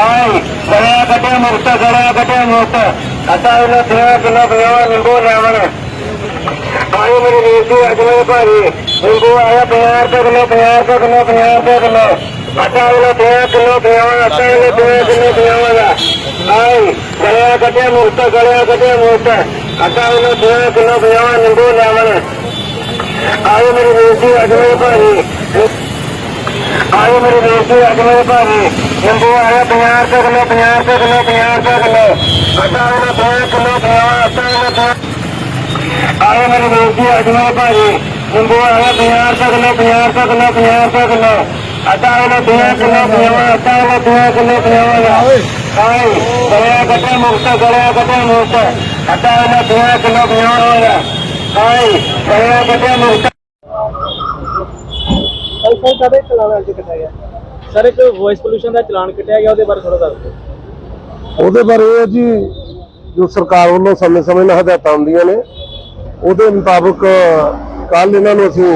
High ਗਲਿਆ ਕੱਟੇ ਮੁਕਤ ਗਲਿਆ ਕੱਟੇ ਮੁਕਤ। ਅਟਾ ਇਹਨੇ ਤੇਰਾ ਕਿਲੋ ਪਿਆ ਨਿੰਬੂ ਲੈਵਣ ਆਏ ਮੇਰੀ ਬੇਟੀ ਅਜਮੇ ਭਾਜੀ, ਨਿੰਬੂ ਆਇਆ 50 ਰੁਪਏ ਕਿਲੋ 50 ਰੁਪਏ ਕਿਲੋ 50 ਰੁਪਏ ਕਿਲੋ। ਅਟਾ ਇਹਨੇ ਤੇਰਾ ਕਿਲੋ ਪਿਆ ਅਟਾ ਇਹਨੇ ਤੇਰਾ ਕਿਲੋ ਪਿਆ ਹਾਈ ਗਲਿਆ ਕੱਟੇ ਮੁਕਤ ਗਲਿਆ ਕੱਟੇ ਮੁਕਤ। ਅਟਾ ਇਹਨੇ ਤੇਰਾ ਕਿਲੋ ਪਿਆ ਨਿੰਬੂ ਲੈਵਣ ਆਏ, ਮੇਰੀ ਬੇਟੀ ਅਜਮੇ ਭਾਰੀ ਆਏ, ਮੇਰੀ ਬੇਟੀ ਅਜਮੇ ਭਾਰੀ ਨਿੰਬੂ ਆਇਆ 50 ਰੁਪਏ ਕਿਲੋ 50 ਰੁਪਏ ਕਿਲੋ 50 ਰੁਪਏ ਕਿਲੋ ਅਟਾ ਇਹਨੇ ਤੇਰਾ ਕਿਲੋ ਪਿਆ ਅਟਾ ਇਹਨੇ ਤੇਰਾ ਆਏ ਮੇਰੇ ਬੇਟੀ ਅਜਮੇ ਭਾਜੀ ਨਿੰਬੂ ਆਇਆ 50 ਰੁਪਏ ਕਿਲੋ 50 ਰੁਪਏ ਕਿਲੋ 50 ਰੁਪਏ ਕਿਲੋ ਆਟਾ ਵਾਲਾ 2 ਕਿਲੋ 50 ਆਟਾ ਵਾਲਾ 2 ਕਿਲੋ 50 ਆਏ ਗਲਿਆ ਕੱਟੇ ਮੁਕਤ ਗਲਿਆ ਕੱਟੇ ਮੁਕਤ ਆਟਾ ਵਾਲਾ 2 ਕਿਲੋ 50 ਦਾ ਆਏ ਗਲਿਆ ਕੱਟੇ ਮੁਕਤ ਕਦੇ ਚਲਾਨ ਅੱਜ ਕੱਟਿਆ ਗਿਆ ਸਰ, ਇੱਕ ਵੌਇਸ ਪੋਲੂਸ਼ਨ ਦਾ ਚਲਾਨ ਕੱਟਿਆ ਗਿਆ, ਉਹਦੇ ਬਾਰੇ ਥੋੜਾ ਦੱਸ ਦਿਓ। ਉਹਦੇ ਬਾਰੇ ਇਹ ਹੈ ਜੀ, ਜੋ ਸਰਕਾਰ ਵੱਲੋਂ ਸਮੇਂ-ਸਮੇਂ ਨਾਲ ਹਦਾਇਤਾਂ ਆਉਂਦੀਆਂ ਨੇ, ਉਹਦੇ ਮੁਤਾਬਕ ਕੱਲ ਇਹਨਾਂ ਨੂੰ ਅਸੀਂ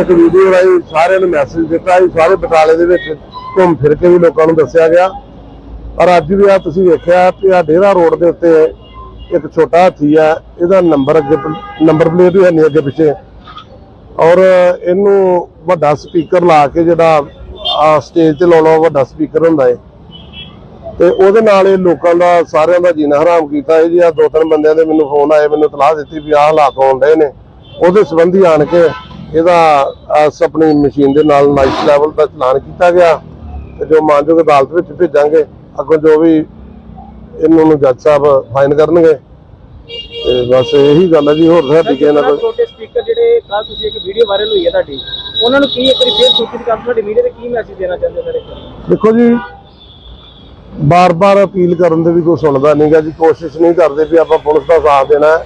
ਇੱਕ ਵੀਡੀਓ ਰਾਹੀਂ ਸਾਰਿਆਂ ਨੂੰ ਮੈਸੇਜ ਦਿੱਤਾ ਸੀ ਸਾਰੇ ਬਟਾਲੇ ਦੇ ਵਿੱਚ ਘੁੰਮ ਫਿਰ ਕੇ ਵੀ ਲੋਕਾਂ ਨੂੰ ਦੱਸਿਆ ਗਿਆ। ਪਰ ਅੱਜ ਵੀ ਆ ਤੁਸੀਂ ਵੇਖਿਆ ਕਿ ਆ ਡੇਰਾ ਰੋਡ ਦੇ ਉੱਤੇ ਇੱਕ ਛੋਟਾ ਹਾਥੀ ਆ ਇਹਦਾ ਨੰਬਰ ਅੱਗੇ ਨੰਬਰ ਪਲੇਟ ਵੀ ਹੈ ਨਹੀਂ ਅੱਗੇ ਪਿੱਛੇ। ਔਰ ਇਹਨੂੰ ਵੱਡਾ ਸਪੀਕਰ ਲਾ ਕੇ ਜਿਹੜਾ ਆ ਸਟੇਜ ਤੇ ਲਾਉਣਾ ਵੱਡਾ ਸਪੀਕਰ ਹੁੰਦਾ ਹੈ ਤੇ ਉਹਦੇ ਨਾਲ ਇਹ ਲੋਕਾਂ ਦਾ ਸਾਰਿਆਂ ਦਾ ਜੀਣਾ ਹਰਾਮ ਕੀਤਾ। ਹੈ ਜੀ ਆ ਦੋ ਤਿੰਨ ਬੰਦਿਆਂ ਦੇ ਮੈਨੂੰ ਫੋਨ ਆਏ ਮੈਨੂੰ ਤਲਾਹ ਦਿੱਤੀ ਵੀ ਆਹ ਹਾਲਾਤ ਹੋਣ ਡਏ ਨੇ। ਉਹਦੇ ਸੰਬੰਧੀ ਆਣ ਕੇ ਇਹਦਾ ਆਪਣੀ ਮਸ਼ੀਨ ਦੇ ਨਾਲ ਨਾਈਸ ਲੈਵਲ ਦਾ ਚਲਾਨ ਕੀਤਾ ਗਿਆ। ਤੇ ਜੋ ਮਾਨਯੋਗ ਅਦਾਲਤ ਵਿੱਚ ਭੇਜਾਂਗੇ ਅੱਗੋਂ ਜੋ ਵੀ ਇਹਨਾਂ ਨੂੰ ਜੱਜ ਸਾਹਿਬ ਫਾਈਨ ਕਰਨਗੇ। ਤੇ ਬਸ ਇਹੀ ਗੱਲ ਹੈ ਜੀ। ਹੋਰ ਸਾਡੀ ਕਿਸੇ ਨਾਲ ਕੋਈ? ਛੋਟੇ ਸਪੀਕਰ ਜਿਹੜੇ ਕੱਲ ਤੁਸੀਂ ਇੱਕ ਵੀਡੀਓ ਵਾਇਰਲ ਹੋਈ ਹੈ ਤੁਹਾਡੀ। ਉਹਨਾਂ ਨੂੰ ਕੀ ਇੱਕ ਵਾਰੀ ਫੇਰ ਸੂਚਿਤ ਕਰ ਤੁਹਾਡੀ ਮੀਡੀਆ ਤੇ ਕੀ ਮੈਸੇਜ ਦੇਣਾ ਚਾਹੁੰਦੇ ਸਰ ਦੇਖੋ ਜੀ, ਬਾਰ-ਬਾਰ ਅਪੀਲ ਕਰਨ ਦੇ ਵੀ ਕੋਈ ਸੁਣਦਾ ਨਹੀਂਗਾ ਜੀ, ਕੋਸ਼ਿਸ਼ ਨਹੀਂ ਕਰਦੇ ਵੀ ਆਪਾਂ ਪੁਲਿਸ ਦਾ ਸਾਥ ਦੇਣਾ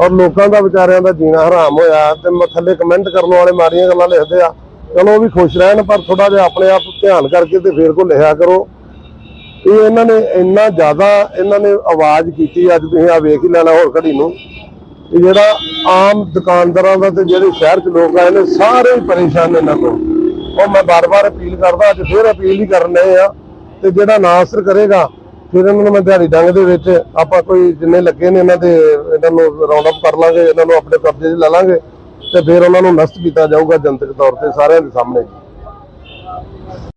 ਔਰ ਲੋਕਾਂ ਦਾ, ਵਿਚਾਰਿਆਂ ਦਾ ਜੀਣਾ ਹਰਾਮ ਹੋਇਆ ਤੇ ਮ- ਕਮੈਂਟ ਕਰਨ ਵਾਲੇ ਮਾੜੀਆਂ ਗੱਲਾਂ ਲਿਖਦੇ ਆ। ਚਲੋ ਉਹ ਵੀ ਖੁਸ਼ ਰਹਿਣ, ਪਰ ਥੋੜਾ ਜਿਹਾ ਆਪਣੇ ਆਪ ਧਿਆਨ ਕਰਕੇ ਤੇ ਫੇਰ ਕੋ ਲਿਖਿਆ ਕਰੋ। ਇਹ ਇਹਨਾਂ ਨੇ ਇੰਨਾ ਜ਼ਿਆਦਾ ਇਹਨਾਂ ਨੇ ਆਵਾਜ਼ ਕੀਤੀ, ਅੱਜ ਤੁਸੀਂ ਆ ਵੇਖ ਹੀ ਲੈਣਾ ਹੋਰ ਘੜੀ ਨੂੰ। ਕਿ ਜਿਹੜਾ ਆਮ ਦੁਕਾਨਦਾਰਾਂ ਦਾ ਤੇ ਜਿਹੜੇ ਸ਼ਹਿਰ 'ਚ ਲੋਕ ਆਏ ਨੇ, ਸਾਰੇ ਹੀ ਪਰੇਸ਼ਾਨ ਨੇ ਇਹਨਾਂ ਤੋਂ ਉਹ ਮੈਂ ਬਾਰ-ਬਾਰ ਅਪੀਲ ਕਰਦਾ, ਅੱਜ ਫੇਰ ਅਪੀਲ ਹੀ ਕਰਨ ਰਹੇ ਆ ਤੇ ਜਿਹੜਾ ਨਾ ਅਸਰ ਕਰੇਗਾ, ਫਿਰ ਇਹਨਾਂ ਨੂੰ ਮੈਂ ਦਿਹਾੜੀ ਡੰਗ ਦੇ ਵਿੱਚ ਆਪਾਂ ਕੋਈ ਜਿੰਨੇ ਲੱਗੇ ਨੇ ਇਹਨਾਂ ਦੇ, ਇਹਨਾਂ ਨੂੰ ਰਾਉਂਡ ਅਪ ਕਰ ਲਾਂਗੇ, ਇਹਨਾਂ ਨੂੰ ਆਪਣੇ ਕਬਜ਼ੇ 'ਚ ਲੈ ਲਾਂਗੇ ਤੇ ਫਿਰ ਉਹਨਾਂ ਨੂੰ ਨਸ਼ਟ ਕੀਤਾ ਜਾਊਗਾ ਜਨਤਕ ਤੌਰ ਤੇ ਸਾਰਿਆਂ ਦੇ ਸਾਹਮਣੇ।